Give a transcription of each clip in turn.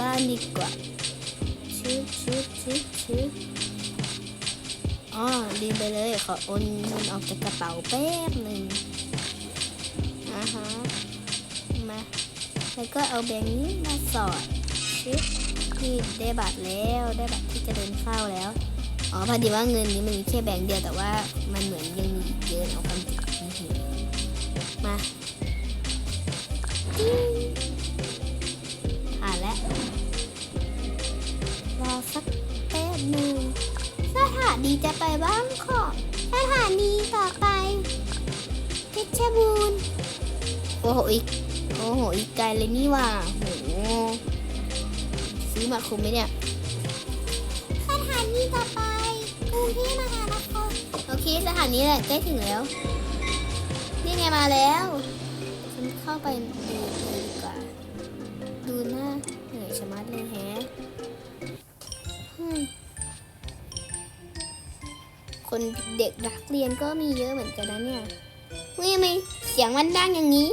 บ้านดีกว่าชืบชืบชืบชืบอ๋อลืมไปเลย ขอโอนเงินออกจากกระเป๋าแป๊บหนึ่งอ่าฮะมา แล้วก็เอาแบงค์นี้มาสอดชึบนี่ได้บัตรแล้วได้บัตรที่จะเดินเข้าแล้วอ๋อพอดีว่าเงินนี้มันมีแค่แบงค์เดียวแต่ว่ามันเหมือนยังมีอีกเยอะเอาคำติมา สถานีจะไปบ้างขอสถานีต่อไปเพชรบูรณ์โอ้โหอีกโอ้โหอีกไกลเลยนี่หว่าโหซื้อมาคุ้มไหมเนี่ยสถานีต่อไปกรุงเทพมหานครโอเคสถานีแหละใกล้ถึงแล้วนี่ไงมาแล้วฉันเข้าไปดูเลยดีกว่าดูหน้าเหนื่อยชะมัดเลยแฮะ คนเด็กรักเรียนก็มีเยอะเหมือนกันนะเนี่ยไม่ไม่เสียงมันดังอย่างนี้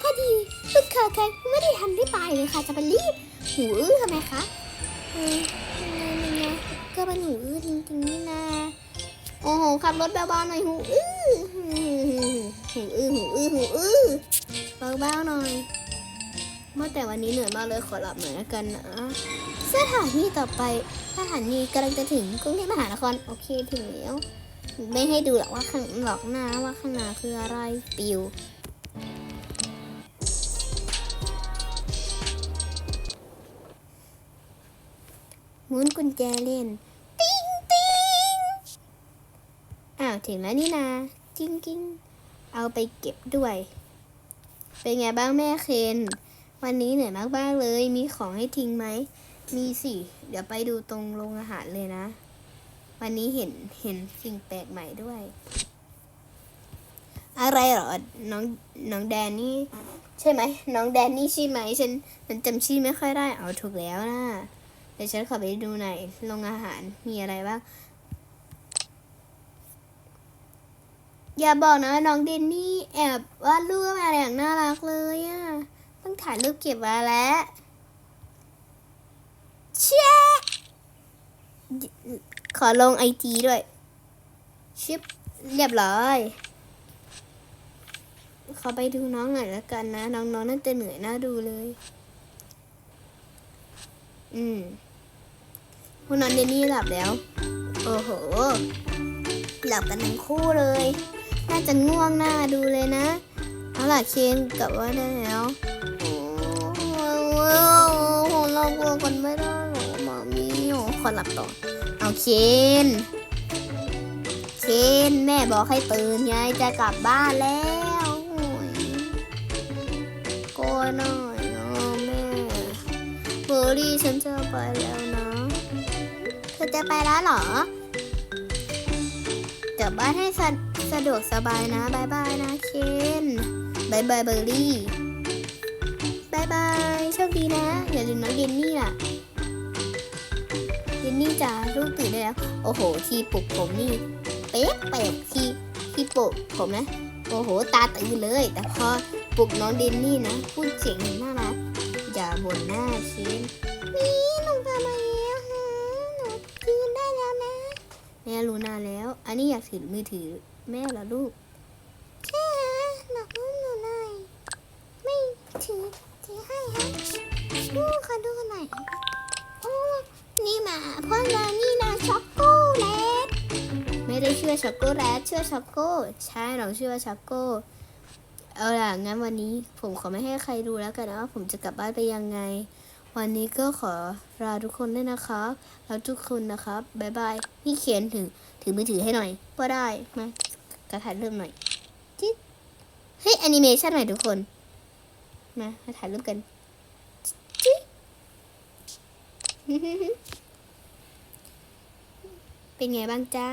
พอดีลูกค้าใครไม่ได้ทันได้ไปเลยค่ะจะไปรีบหูอื้อทำไมคะเออยังไงยังไงก็เป็นหูอื้อจริงๆนี่นะโอ้โหขับรถเบาๆหน่อยหูอื้อหูอื้อหูอื้อหูอื้อเบาๆหน่อย เมื่อแต่วันนี้เหนื่อยมากเลยขอหลับหน่อยละกันนะสถานีต่อไปสถานีกำลังจะถึงกรุงเทพมหานครโอเคถึงแล้ว ไม่ให้ดูหรอกว่าข้างหลอกหน้าว่าข้างหน้าคืออะไรปิวหมุนกุญแจเล่น ติ้งติ้งอ้าวถึงแล้วนี่นาจิ้งกิ้งเอาไปเก็บด้วย เป็นไงบ้างแม่เคน วันนี้เหนื่อยมากๆเลย มีของให้ทิ้งไหม มีสิ เดี๋ยวไปดูตรงโรงอาหารเลยนะ วันนี้เห็นเห็นสิ่งแปลกใหม่ด้วย อะไรเหรอ น้องน้องแดนนี่ ใช่ไหม น้องแดนนี่ใช่ไหม ฉันฉันจำชื่อไม่ค่อยได้ เอาถูกแล้วนะเดี๋ยวฉันขอไปดูหน่อยโรงอาหารมีอะไรบ้าง อย่าบอกนะน้องเดนนี่แอบวาดรูปอะไรอย่างน่ารักเลยอะต้อง ถ่ายรูปเก็บไว้แล้วเช่ขอลงไอจีด้วย ชิปเรียบร้อยขอไปดูน้องหน่อยแล้วกันนะ น้องๆน่าจะเหนื่อยน่าดูเลย อืมพวกน้องเดนนี่หลับแล้ว โอ้โห หลับกันทั้งคู่เลย น่าจะง่วงหน้าดูเลยนะ เอาล่ะเคนกลับว่าได้แล้ว โอ้โหเรากลัวกันไม่ได้หรอมามีโอ้ขอหลับต่อ เอาเคนเคนแม่บอกให้ตื่นไงจะกลับบ้านแล้วโอ้ยโกยหน่อยเนาะแม่เบอร์รี่ฉันจะไปแล้วนะเธอจะไปแล้วเหรอกลับบ้านให้สะสะดวกสบายนะบายบายนะเคนบายบายเบอร์รี่ บายบาย โชคดีนะ อย่าลืมน้องเดนนี่ล่ะเดนนี่จ๋าลูกตื่นได้แล้ว โอ้โห ที่ปลุกผมนี่ เป๊ะเป๊ะที่ที่ปลุกผมนะ โอ้โห ตาตื่นเลย แต่พอปลุกน้องเดนนี่นะ พูดเสียงน่ารักอย่าบ่นหน้าเคนนี่หนูกลับมาแล้วฮะหนูคืนได้แล้วนะ แม่รู้นานแล้ว อันนี้อยากถือมือถือแม่เหรอลูก ใช่ฮะหนักอุ้มหนูหน่อยไม่ถือ ถือให้ฮะดูขอดูหน่อยโอ้นี่มาเพราะเรานี่นะช็อกโกแลตไม่ได้เชื่อช็อกโกแลตเชื่อช็อกโกใช่เราชื่อช็อกโกเอาล่ะงั้นวันนี้ผมขอไม่ให้ใครดูแล้วกันนะว่าผมจะกลับบ้านไปยังไง วันนี้ก็ขอลาทุกคนด้วยนะครับแล้วทุกคนนะครับบ๊ายบายพี่เขียนถือถือมือถือให้หน่อยก็ได้มากระถ่ายรูปหน่อยจิ๊ดเฮ้ยแอนิเมชันหน่อยทุกคน มามาถ่ายรูปกันเป็นไงบ้างจ้า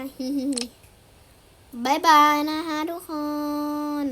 บายบายนะคะทุกคน